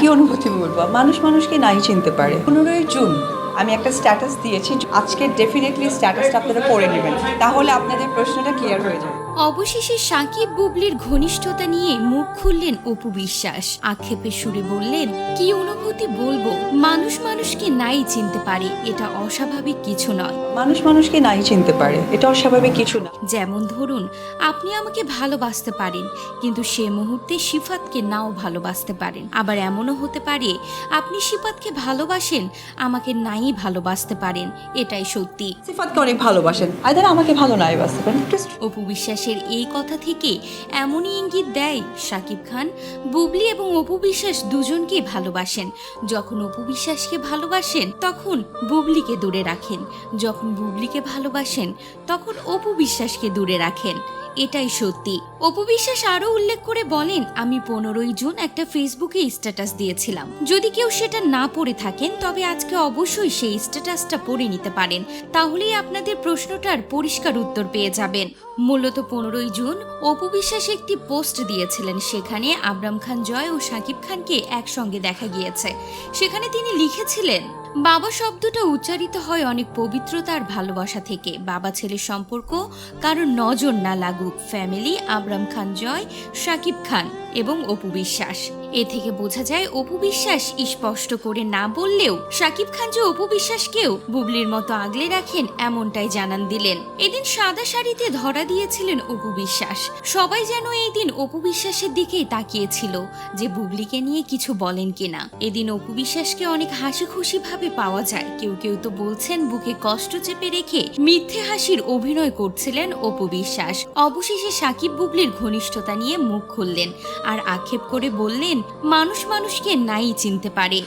কি অনুভূতি বলব? মানুষ মানুষকে নাই চিনতে পারে। পনেরোই জুন আমি একটা স্ট্যাটাস দিয়েছি। আজকে ডেফিনেটলি স্ট্যাটাসটা আপনারা পড়ে নেবেন। তাহলে আপনাদের প্রশ্নটা ক্লিয়ার হয়ে যাবে। অবশেষে সাকিব বুবলির ঘনিষ্ঠতা নিয়ে মুখ খুললেন অপু বিশ্বাস। আক্ষেপের সুরে বললেন কি অনুভূতি বলব? মানুষ মানুষকে নাই চিনতে পারে এটা অস্বাভাবিক কিছু নয়। মানুষ মানুষকে নাই চিনতে পারে এটা অস্বাভাবিক কিছু না। যেমন ধরুন আপনি আমাকে ভালোবাসতে পারেন কিন্তু সে মুহূর্তে সিফাতকে নাও ভালোবাসতে পারেন। আবার এমনও হতে পারে আপনি সিফাতকে ভালোবাসেন আমাকে নাই ভালোবাসতে পারেন এটাই সত্যি। সিফাতকে অনেক ভালোবাসেন। আইদার আমাকে ভালো নাই বাসতে পারেন অপু বিশ্বাসের এই কথা থেকে এমনই ইঙ্গিত দেয় শাকিব খান, বুবলি এবং অপু বিশ্বাস দুজনকে ভালোবাসেন। যখন অপু বিশ্বাসকে ভালোবাসেন, তখন বুবলিকে দূরে রাখেন। যখন বুবলিকে ভালোবাসেন, তখন অপু বিশ্বাসকে দূরে রাখেন। এটাই সত্যি। অপু বিশ্বাস আরও উল্লেখ করে বলেন, আমি পনেরোই জুন একটা ফেসবুকে স্ট্যাটাস দিয়েছিলাম। যদি কেউ সেটা না পড়ে থাকেন, তবে আজকে অবশ্যই সেই স্ট্যাটাসটা পড়ে নিতে পারেন। তাহলেই আপনাদের প্রশ্নটার পরিষ্কার উত্তর পেয়ে যাবেন। মূলত পনেরোই জুন অপু বিশ্বাস একটি পোস্ট দিয়েছিলেন, সেখানে আবরাম খান জয় ও সাকিব খানকে একসঙ্গে দেখা গিয়েছে। সেখানে তিনি লিখেছিলেন বাবা শব্দটা উচ্চারিত হয় অনেক পবিত্রতার ভালোবাসা থেকে। বাবা ছেলের সম্পর্ক কারোর নজর না লাগুক। ফ্যামিলি আবরাম খান জয় শাকিব খান এবং অপু বিশ্বাস। এ থেকে বোঝা যায় অপু বিশ্বাস স্পষ্ট করে না বললেও শাকিব খান যে অপু বিশ্বাসকেও বুবলির মতো আগলে রাখেন এমনটাই জানান দিলেন। এদিন সাদা শাড়িতে ধরা দিয়েছিলেন অপু বিশ্বাস। সবাই যেন এই দিন অপু বিশ্বাসের দিকেই তাকিয়েছিল যে বুবলিকে নিয়ে কিছু বলেন কিনা। এদিন অপু বিশ্বাসকে অনেক হাসি খুশি ভাবে পাওয়া যায়। কেউ কেউ তো বলছেন বুকে কষ্ট চেপে রেখে মিথ্যে হাসির অভিনয় করছিলেন অপু বিশ্বাস। অবশেষে সাকিব বুবলির ঘনিষ্ঠতা নিয়ে মুখ খুললেন আর আক্ষেপ করে বললেন মানুষ মানুষকে নাই চিনতে পারে।